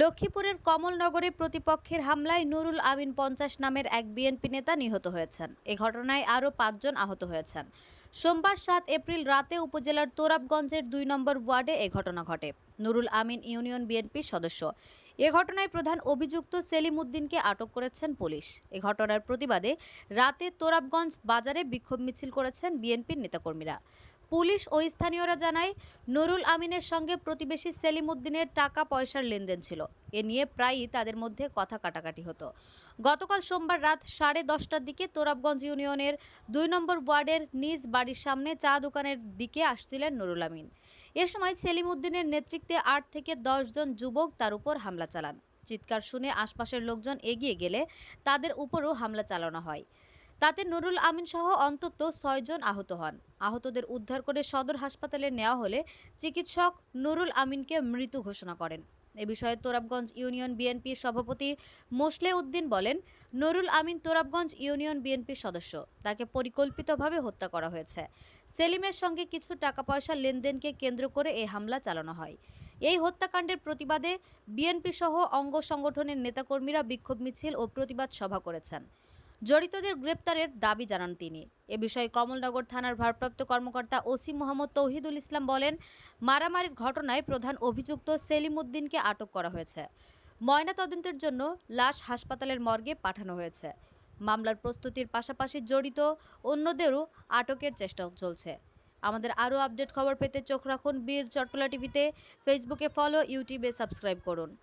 লক্ষ্মীপুরের কমলনগরে প্রতিপক্ষের হামলায় নুরুল আমিন পঞ্চাশ নামের এক বিএনপি নেতা নিহত হয়েছেন। এ ঘটনায় আরও পাঁচজন আহত হয়েছেন। সোমবার সাত এপ্রিল রাতে উপজেলার তোরাবগঞ্জের দুই নম্বর ওয়ার্ডে এ ঘটনা ঘটে। নুরুল আমিন ইউনিয়ন বিএনপির সদস্য। এ ঘটনায় প্রধান অভিযুক্ত সেলিম উদ্দিনকে আটক করেছেন পুলিশ। এ ঘটনার প্রতিবাদে রাতে তোরাবগঞ্জ বাজারে বিক্ষোভ মিছিল করেছেন বিএনপির নেতাকর্মীরা। পুলিশ ও স্থানীয়রা জানায়, নুরুল আমিনের সঙ্গে প্রতিবেশী সেলিম উদ্দিনের টাকা পয়সার লেনদেন ছিল। এ নিয়ে প্রায়ই তাদের মধ্যে কথা কাটাকাটি হতো। গতকাল সোমবার রাত সাড়ে দশটার দিকে তোরাবগঞ্জ ইউনিয়নের দুই নম্বর ওয়ার্ডের নিজ বাড়ির সামনে চা দোকানের দিকে আসছিলেন নুরুল আমিন। এ সময় সেলিম উদ্দিনের নেতৃত্বে আট থেকে দশ জন যুবক তার উপর হামলা চালান। চিৎকার শুনে আশপাশের লোকজন এগিয়ে গেলে তাদের উপরও হামলা চালানো হয়। তাতে নুরুল আমিন সহ অন্তত ছয়জন আহত হন। আহতদের উদ্ধার করে সদর হাসপাতালে নেওয়া হলে চিকিৎসক নুরুল আমিনকে মৃত ঘোষণা করেন। এ বিষয়ে তোরাবগঞ্জ ইউনিয়ন বিএনপির সভাপতি মোসলে উদ্দিন বলেন, নুরুল আমিন তোরাবগঞ্জ ইউনিয়ন বিএনপির সদস্য। তাকে পরিকল্পিতভাবে হত্যা করা হয়েছে। সেলিমের সঙ্গে কিছু টাকা পয়সা লেনদেনকে কেন্দ্র করে এই হামলা চালানো হয়। এই হত্যাকাণ্ডের প্রতিবাদে বিএনপি সহ অঙ্গ সংগঠনের নেতাকর্মীরা বিক্ষোভ মিছিল ও প্রতিবাদ সভা করেছেন। জড়িতদের গ্রেপ্তারের দাবি জানান তিনি। এ বিষয়ে কমলনগর থানার ভারপ্রাপ্ত কর্মকর্তা ওসি মোহাম্মদ তৌহিদুল ইসলাম বলেন, মারামারির ঘটনায় প্রধান অভিযুক্ত সেলিম উদ্দিনকে আটক করা হয়েছে। ময়না তদন্তের জন্য লাশ হাসপাতালের মর্গে পাঠানো হয়েছে। মামলার প্রস্তুতির পাশাপাশি জড়িত অন্যদেরও আটকের চেষ্টা চলছে। আমাদের আরও আপডেট খবর পেতে চোখ রাখুন বীর চট্টলা টিভিতে। ফেসবুকে ফলো, ইউটিউবে সাবস্ক্রাইব করুন।